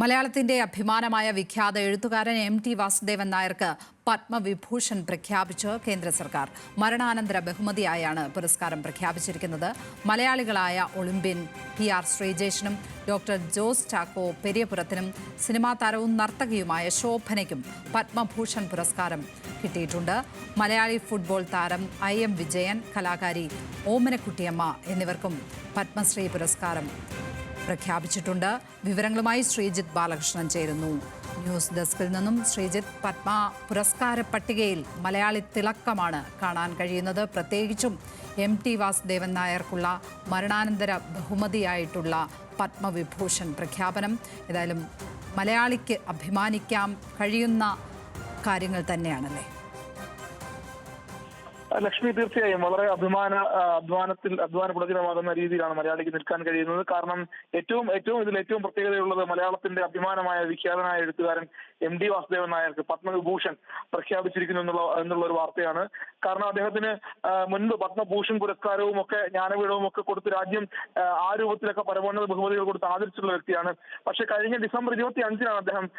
മലയാളത്തിന്റെ അഭിമാനമായ വിഖ്യാത എഴുത്തുകാരൻ എം ടി വാസുദേവൻ നായർക്ക് പത്മവിഭൂഷൺ പ്രഖ്യാപിച്ച് കേന്ദ്ര സർക്കാർ. മരണാനന്തര ബഹുമതിയായാണ് പുരസ്കാരം പ്രഖ്യാപിച്ചിരിക്കുന്നത്. മലയാളികളായ ഒളിമ്പ്യൻ പി ആർ ശ്രീജേഷിനും ഡോക്ടർ ജോസ് ചാക്കോ പെരിയപുരത്തിനും സിനിമാ താരവും നർത്തകിയുമായ ശോഭനയ്ക്കും പത്മഭൂഷൺ പുരസ്കാരം കിട്ടിയിട്ടുണ്ട്. മലയാളി ഫുട്ബോൾ താരം ഐ എം വിജയൻ കലാകാരി ഓമനക്കുട്ടിയമ്മ എന്നിവർക്കും പത്മശ്രീ പുരസ്കാരം പ്രഖ്യാപിച്ചിട്ടുണ്ട്. വിവരങ്ങളുമായി ശ്രീജിത്ത് ബാലകൃഷ്ണൻ ചേരുന്നു. ന്യൂസ് ഡെസ്കിൽ നിന്നും ശ്രീജിത്ത് പത്മ പുരസ്കാര പട്ടികയിൽ മലയാളി തിളക്കമാണ് കാണാൻ കഴിയുന്നത്. പ്രത്യേകിച്ചും എം ടി വാസുദേവൻ നായർക്കുള്ള മരണാനന്തര ബഹുമതിയായിട്ടുള്ള പത്മവിഭൂഷൺ പ്രഖ്യാപനം. ഏതായാലും മലയാളിക്ക് അഭിമാനിക്കാൻ കഴിയുന്ന കാര്യങ്ങൾ തന്നെയാണല്ലേ? ലക്ഷ്മി തീർച്ചയായും വളരെ അഭിമാന അഭിമാനത്തിൽ അധ്വാനപുടകിതമാകുന്ന രീതിയിലാണ് മലയാളിക്ക് നിൽക്കാൻ കഴിയുന്നത്. കാരണം ഏറ്റവും ഏറ്റവും ഇതിൽ ഏറ്റവും പ്രത്യേകതയുള്ളത് മലയാളത്തിന്റെ അഭിമാനമായ വിഖ്യാതനായ എഴുത്തുകാരൻ എം ഡി വാസുദേവൻ നായർക്ക് പത്മവിഭൂഷൺ പ്രഖ്യാപിച്ചിരിക്കുന്നു എന്നുള്ള എന്നുള്ള ഒരു വാർത്തയാണ്. കാരണം അദ്ദേഹത്തിന് മുൻപ് പത്മഭൂഷൺ പുരസ്കാരവും ഒക്കെ ജ്ഞാനപീഠവും ഒക്കെ കൊടുത്ത് രാജ്യം ആ, രൂപത്തിലൊക്കെ പരമോന്നത ബഹുമതികൾ കൊടുത്ത് ആദരിച്ചിട്ടുള്ള വ്യക്തിയാണ്. പക്ഷെ കഴിഞ്ഞ ഡിസംബർ ഇരുപത്തി അഞ്ചിനാണ് അദ്ദേഹം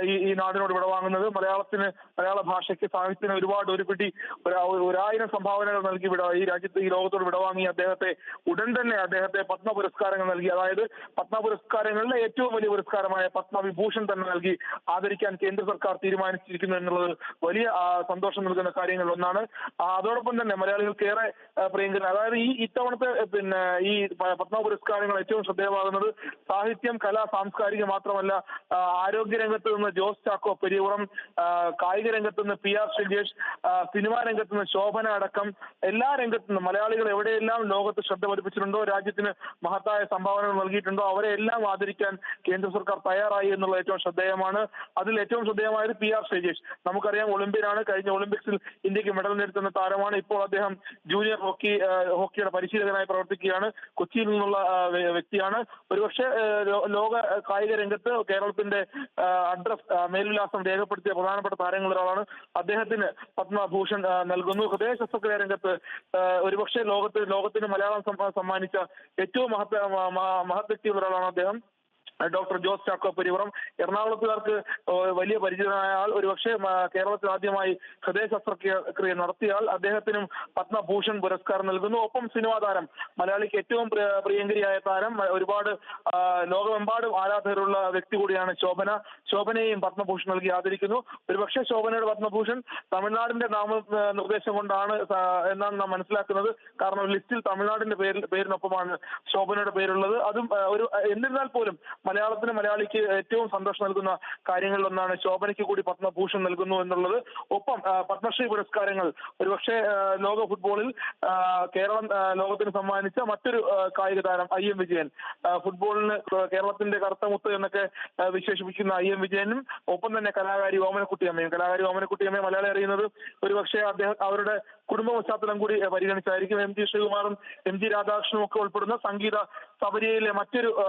ഈ നാടിനോട് വിടവാങ്ങുന്നത്. മലയാളത്തിന് മലയാള ഭാഷയ്ക്ക് സാഹിത്യത്തിന് ഒരുപാട് ഒരു പിടി ഒരു- ഒരായിരം സംഭാവനകൾ നൽകി വിട ഈ രാജ്യത്ത് ഈ ലോകത്തോട് വിടവാങ്ങി അദ്ദേഹത്തെ ഉടൻ തന്നെ അദ്ദേഹത്തെ പത്മ പുരസ്കാരങ്ങൾ നൽകി. അതായത് പത്മ പുരസ്കാരങ്ങളിലെ ഏറ്റവും വലിയ പുരസ്കാരമായ പത്മവിഭൂഷൺ തന്നെ നൽകി ആദരിക്കാൻ കേന്ദ്ര സർക്കാർ തീരുമാനിച്ചിരിക്കുന്നു എന്നുള്ളത് വലിയ സന്തോഷം നൽകുന്ന കാര്യങ്ങളിൽ ഒന്നാണ്. അതോടൊപ്പം തന്നെ മലയാളികൾക്ക് ഏറെ പ്രിയങ്കരം അതായത് ഈ ഇത്തവണത്തെ പിന്നെ ഈ പത്മ പുരസ്കാരങ്ങൾ ഏറ്റവും ശ്രദ്ധേയമാകുന്നത് സാഹിത്യം കല സാംസ്കാരികം മാത്രമല്ല ആ, ആരോഗ്യ രംഗത്ത് നിന്ന് ജോസ് ചാക്കോ പെരിയപുറം കായിക രംഗത്ത് നിന്ന് പി ആർ ശ്രീജേഷ് സിനിമാ രംഗത്ത് നിന്ന് ശോഭന അടക്കം എല്ലാ രംഗത്തും മലയാളികൾ എവിടെയെല്ലാം ലോകത്ത് ശ്രദ്ധ പതിപ്പിച്ചിട്ടുണ്ടോ രാജ്യത്തിന് മഹത്തായ സംഭാവനകൾ നൽകിയിട്ടുണ്ടോ അവരെ എല്ലാം ആദരിക്കാൻ കേന്ദ്ര സർക്കാർ തയ്യാറായി എന്നുള്ള ഏറ്റവും ശ്രദ്ധേയമാണ്. അതിൽ ഏറ്റവും ശ്രദ്ധേയമായത് പി ആർ ശ്രീജേഷ്. നമുക്കറിയാം ഒളിമ്പ്യനാണ്. കഴിഞ്ഞ ഒളിമ്പിക്സിൽ ഇന്ത്യയ്ക്ക് മെഡൽ നേടുന്ന താരമാണ്. ഇപ്പോൾ അദ്ദേഹം ജൂനിയർ ഹോക്കി ഹോക്കിയുടെ പരിശീലകനായി പ്രവർത്തിക്കുകയാണ്. കൊച്ചിയിൽ നിന്നുള്ള വ്യക്തിയാണ്. ഒരുപക്ഷെ ലോക കായിക രംഗത്ത് കേരളത്തിന്റെ അഡ്രസ് മേൽവിലാസം രേഖപ്പെടുത്തിയ പ്രധാനപ്പെട്ട താരങ്ങളിൽ ഒരാളാണ് അദ്ദേഹത്തിന് പത്മഭൂഷൺ നൽകുന്നു. ഹൃദയ ശസ്ത്രക്രിയ രംഗത്ത് ഒരുപക്ഷെ ലോകത്ത് ലോകത്തിന് മലയാളം സമ്മ- സമ്മാനിച്ച ഏറ്റവും മഹത്ത മ- മ- മഹത് വ്യക്തിയുള്ള ഒരാളാണ് അദ്ദേഹം. ഡോക്ടർ ജോസ് ചാക്കോ പെരിവറം. എറണാകുളത്തുകാർക്ക് വലിയ പരിചിതനായ ആൾ. ഒരുപക്ഷെ കേരളത്തിൽ ആദ്യമായി ഹൃദയ ശസ്ത്രക്രിയ നടത്തിയാൽ അദ്ദേഹത്തിനും പത്മഭൂഷൺ പുരസ്കാരം നൽകുന്നു. ഒപ്പം സിനിമാ താരം മലയാളിക്ക് ഏറ്റവും പ്രിയങ്കരിയായ താരം ഒരുപാട് ലോകമെമ്പാടും ആരാധകരുള്ള വ്യക്തി കൂടിയാണ് ശോഭന. ശോഭനയെയും പത്മഭൂഷൺ നൽകി ആദരിക്കുന്നു. ഒരുപക്ഷെ ശോഭനയുടെ പത്മഭൂഷൺ തമിഴ്നാടിന്റെ നാമ ഏഹ് നിർദ്ദേശം കൊണ്ടാണ് എന്നാണ് നാം മനസ്സിലാക്കുന്നത്. കാരണം ലിസ്റ്റിൽ തമിഴ്നാടിന്റെ പേരിൽ പേരിനൊപ്പമാണ് ശോഭനയുടെ പേരുള്ളത്. അതും ഒരു എന്നിരുന്നാൽ പോലും മലയാളത്തിന് മലയാളിക്ക് ഏറ്റവും സന്തോഷം നൽകുന്ന കാര്യങ്ങളിലൊന്നാണ് ശോഭനയ്ക്ക് കൂടി പത്മഭൂഷൺ നൽകുന്നു എന്നുള്ളത്. ഒപ്പം പത്മശ്രീ പുരസ്കാരങ്ങൾ. ഒരുപക്ഷെ ലോക ഫുട്ബോളിൽ കേരളം ലോകത്തിന് സമ്മാനിച്ച മറ്റൊരു കായിക താരം ഐ എം വിജയൻ. ഫുട്ബോളിന് കേരളത്തിന്റെ കറുത്ത മുത്ത് എന്നൊക്കെ വിശേഷിപ്പിക്കുന്ന ഐ എം വിജയനും ഒപ്പം തന്നെ കലാകാരി ഓമനക്കുട്ടിയമ്മയും കലാകാരി ഓമനക്കുട്ടിയമ്മയെ മലയാളി അറിയുന്നത് ഒരുപക്ഷെ അദ്ദേഹം അവരുടെ കുടുംബ പശ്ചാത്തലം കൂടി പരിഗണിച്ചായിരിക്കും. എം ജി ശ്രീകുമാറും എം ജി രാധാകൃഷ്ണനും ഒക്കെ ഉൾപ്പെടുന്ന സംഗീത സബരിയയിലെ മറ്റൊരു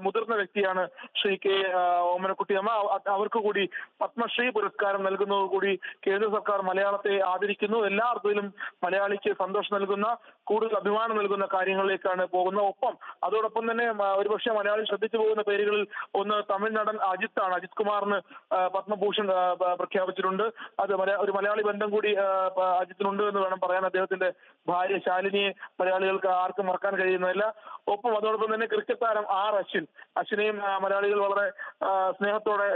മുതിർന്ന വ്യക്തിയാണ് ശ്രീ കെ ഓമനക്കുട്ടി. അമ്മ അവ- അവർക്ക് കൂടി പത്മശ്രീ പുരസ്കാരം നൽകുന്നത് കൂടി കേന്ദ്ര സർക്കാർ മലയാളത്തെ ആദരിക്കുന്നു. എല്ലാ അർത്ഥത്തിലും മലയാളിക്ക് സന്തോഷം നൽകുന്ന കൂടുതൽ അഭിമാനം നൽകുന്ന കാര്യങ്ങളിലേക്കാണ് പോകുന്ന ഒപ്പം അതോടൊപ്പം തന്നെ ഒരുപക്ഷെ മലയാളി ശ്രദ്ധിച്ചു പോകുന്ന പേരുകളിൽ ഒന്ന് തമിഴ് നടൻ അജിത്താണ് അജിത് കുമാറിന് പത്മഭൂഷൺ പ്രഖ്യാപിച്ചിട്ടുണ്ട്. അത് ഒരു മലയാളി ബന്ധം കൂടി അജിത്തിനുണ്ട് എന്ന് വേണം പറയാൻ അദ്ദേഹത്തിന്റെ ഭാര്യ ശാലിനിയെ മലയാളികൾക്ക് ആർക്കും മറക്കാൻ കഴിയുന്നതല്ല. ഒപ്പം അതോടൊപ്പം തന്നെ ക്രിക്കറ്റ് താരം ആർ അശ്വിൻ. അശ്വിനെയും മലയാളികൾ വളരെ സ്നേഹത്തോടെ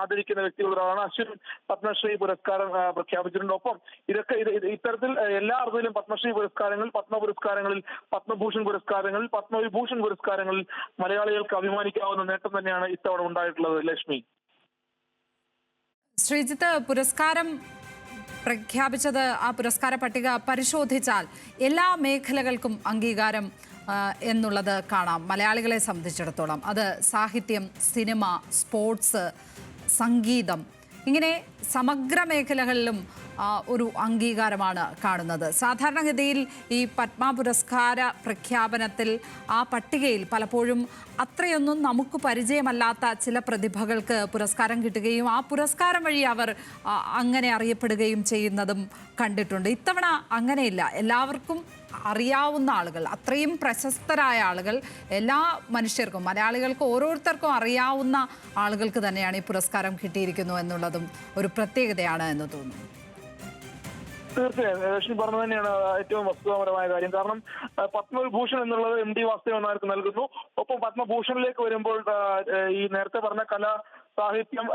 ആദരിക്കുന്ന വ്യക്തികളാണ് അശ്വിൻ പത്മശ്രീ പുരസ്കാരം പ്രഖ്യാപിച്ചിട്ടുണ്ട്. ഒപ്പം ഇതൊക്കെ ഇത് ഇത് ഇത്തരത്തിൽ എല്ലാ അർത്ഥത്തിലും പത്മശ്രീ പുരസ്കാരങ്ങൾ പത്മ പുരസ്കാരങ്ങളിൽ പത്മഭൂഷൺ പുരസ്കാരങ്ങളിൽ പത്മവിഭൂഷൺ പുരസ്കാരങ്ങളിൽ മലയാളികൾക്ക് അഭിമാനിക്കാവുന്ന നേട്ടം തന്നെയാണ് ഇത്തവണ ഉണ്ടായിട്ടുള്ളത് ലക്ഷ്മി. ശ്രീജിത്ത് പുരസ്കാരം പ്രഖ്യാപിച്ചത് ആ പുരസ്കാര പട്ടിക പരിശോധിച്ചാൽ എല്ലാ മേഖലകൾക്കും അംഗീകാരം എന്നുള്ളത് കാണാം. മലയാളികളെ സംബന്ധിച്ചിടത്തോളം അത് സാഹിത്യം സിനിമ സ്പോർട്സ് സംഗീതം ഇങ്ങനെ സമഗ്ര മേഖലകളിലും ഒരു അംഗീകാരമാണ് കാണുന്നത്. സാധാരണഗതിയിൽ ഈ പത്മ പുരസ്കാര പ്രഖ്യാപനത്തിൽ ആ പട്ടികയിൽ പലപ്പോഴും അത്രയൊന്നും നമുക്ക് പരിചയമല്ലാത്ത ചില പ്രതിഭകൾക്ക് പുരസ്കാരം കിട്ടുകയും ആ പുരസ്കാരം വഴി അവർ അങ്ങനെ അറിയപ്പെടുകയും ചെയ്യുന്നതും കണ്ടിട്ടുണ്ട്. ഇത്തവണ അങ്ങനെയില്ല. എല്ലാവർക്കും അറിയാവുന്ന ആളുകൾ അത്രയും പ്രശസ്തരായ ആളുകൾ എല്ലാ മനുഷ്യർക്കും മലയാളികൾക്ക് ഓരോരുത്തർക്കും അറിയാവുന്ന ആളുകൾക്ക് തന്നെയാണ് ഈ പുരസ്കാരം കിട്ടിയിരിക്കുന്നു എന്നുള്ളതും ഒരു പ്രത്യേകതയാണ് എന്ന് തോന്നുന്നു. തീർച്ചയായും. ലക്ഷ്മി പറഞ്ഞു തന്നെയാണ് ഏറ്റവും വസ്തുതാപരമായ കാര്യം. കാരണം പത്മവിഭൂഷൺ എന്നുള്ളത് എം ഡി വാസുദേവൻ നായർക്ക് നൽകുന്നു. ഒപ്പം പത്മഭൂഷണിലേക്ക് വരുമ്പോൾ ഈ നേരത്തെ പറഞ്ഞ കല സാഹിത്യം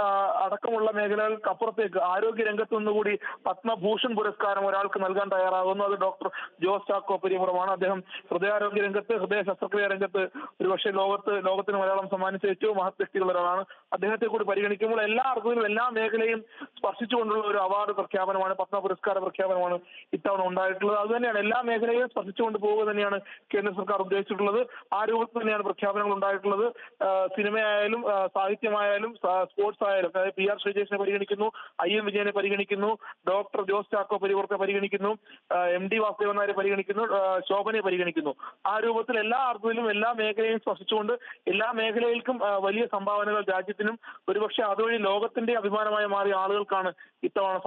അടക്കമുള്ള മേഖലകൾക്ക് അപ്പുറത്തേക്ക് ആരോഗ്യ രംഗത്തു നിന്നുകൂടി പത്മഭൂഷൺ പുരസ്കാരം ഒരാൾക്ക് നൽകാൻ തയ്യാറാകുന്നു. അത് ഡോക്ടർ ജോസ് ചാക്കോ പെരിയപുറമാണ്. അദ്ദേഹം ഹൃദയാരോഗ്യ രംഗത്ത് ഹൃദയ ശസ്ത്രക്രിയ രംഗത്ത് ഒരുപക്ഷെ ലോകത്ത് ലോകത്തിന് മലയാളം സമ്മാനിച്ച ഏറ്റവും മഹത് ഒരാളാണ്. അദ്ദേഹത്തെ കൂടി പരിഗണിക്കുമ്പോൾ എല്ലാ അർത്ഥത്തിലും എല്ലാ മേഖലയും സ്പർശിച്ചുകൊണ്ടുള്ള ഒരു അവാർഡ് പ്രഖ്യാപനമാണ് പത്മ പുരസ്കാര പ്രഖ്യാപനമാണ് ഇത്തവണ ഉണ്ടായിട്ടുള്ളത്. അതുതന്നെയാണ് എല്ലാ മേഖലയും സ്പർശിച്ചുകൊണ്ട് പോവുക തന്നെയാണ് കേന്ദ്ര സർക്കാർ ഉദ്ദേശിച്ചിട്ടുള്ളത്. ആ രൂപത്തിൽ തന്നെയാണ് പ്രഖ്യാപനങ്ങൾ ഉണ്ടായിട്ടുള്ളത്. സിനിമയായാലും സാഹിത്യമായാലും സ്പോർട്സ് ആയാലും അതായത് പി ആർ ശ്രീജേഷിനെ പരിഗണിക്കുന്നു ഐ എം വിജയനെ പരിഗണിക്കുന്നു ഡോക്ടർ ജോസ് ചാക്കോ പരിവർത്തെ പരിഗണിക്കുന്നു എം ഡി വാസുദേവൻ നായരെ പരിഗണിക്കുന്നു ശോഭനെ പരിഗണിക്കുന്നു. ആ രൂപത്തിൽ എല്ലാ അർത്ഥത്തിലും എല്ലാ മേഖലയും സ്പർശിച്ചുകൊണ്ട് എല്ലാ മേഖലകൾക്കും വലിയ സംഭാവനകൾ രാജ്യത്തിനും ഒരുപക്ഷെ അതുവഴി ലോകത്തിന്റെ അഭിമാനമായി മാറിയ ആളുകൾക്കാണ് ഇത്തവണ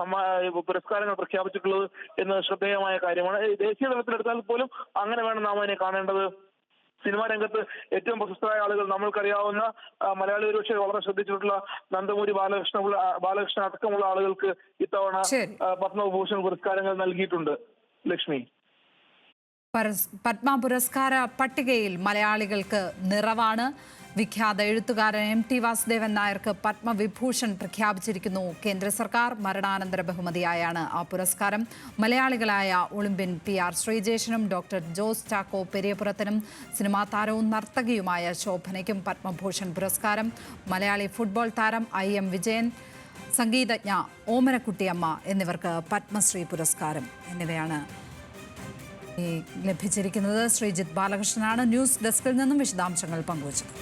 പുരസ്കാരങ്ങൾ പ്രഖ്യാപിച്ചിട്ടുള്ളത് എന്ന് ശ്രദ്ധേയമായ കാര്യമാണ്. ദേശീയ തലത്തിലെടുത്താൽ പോലും അങ്ങനെ വേണം നാം അതിനെ കാണേണ്ടത്. സിനിമാ രംഗത്ത് ഏറ്റവും പ്രശസ്തരായ ആളുകൾ നമ്മൾക്കറിയാവുന്ന മലയാളി ഒരുപക്ഷെ വളരെ ശ്രദ്ധിച്ചിട്ടുള്ള നന്ദമൂരി ബാലകൃഷ്ണ ബാലകൃഷ്ണൻ അടക്കമുള്ള ആളുകൾക്ക് ഇത്തവണ പത്മഭൂഷൺ പുരസ്കാരങ്ങൾ നൽകിയിട്ടുണ്ട്. ലക്ഷ്മി. പത്മ പുരസ്കാര പട്ടികയിൽ മലയാളികൾക്ക് നിറവാണ്. വിഖ്യാത എഴുത്തുകാരൻ എം ടി വാസുദേവൻ നായർക്ക് പത്മവിഭൂഷൺ പ്രഖ്യാപിച്ചിരിക്കുന്നു. കേന്ദ്ര സർക്കാർ മരണാനന്തര ബഹുമതിയായാണ് ആ പുരസ്കാരം. മലയാളികളായ ഒളിമ്പ്യൻ പി ആർ ശ്രീജേഷനും ഡോക്ടർ ജോസ് ചാക്കോ പെരിയപുറത്തിനും സിനിമാ താരവും നർത്തകിയുമായ ശോഭനയ്ക്കും പത്മഭൂഷൺ പുരസ്കാരം. മലയാളി ഫുട്ബോൾ താരം ഐ എം വിജയൻ സംഗീതജ്ഞ ഓമനക്കുട്ടിയമ്മ എന്നിവർക്ക് പത്മശ്രീ പുരസ്കാരം. എന്നിവയാണ് ലഭിച്ചിരിക്കുന്നത് ശ്രീജിത്ത് ബാലകൃഷ്ണനാണ്. ന്യൂസ് ഡെസ്കിൽ നിന്നും വിശദാംശങ്ങൾ പങ്കുവച്ചത്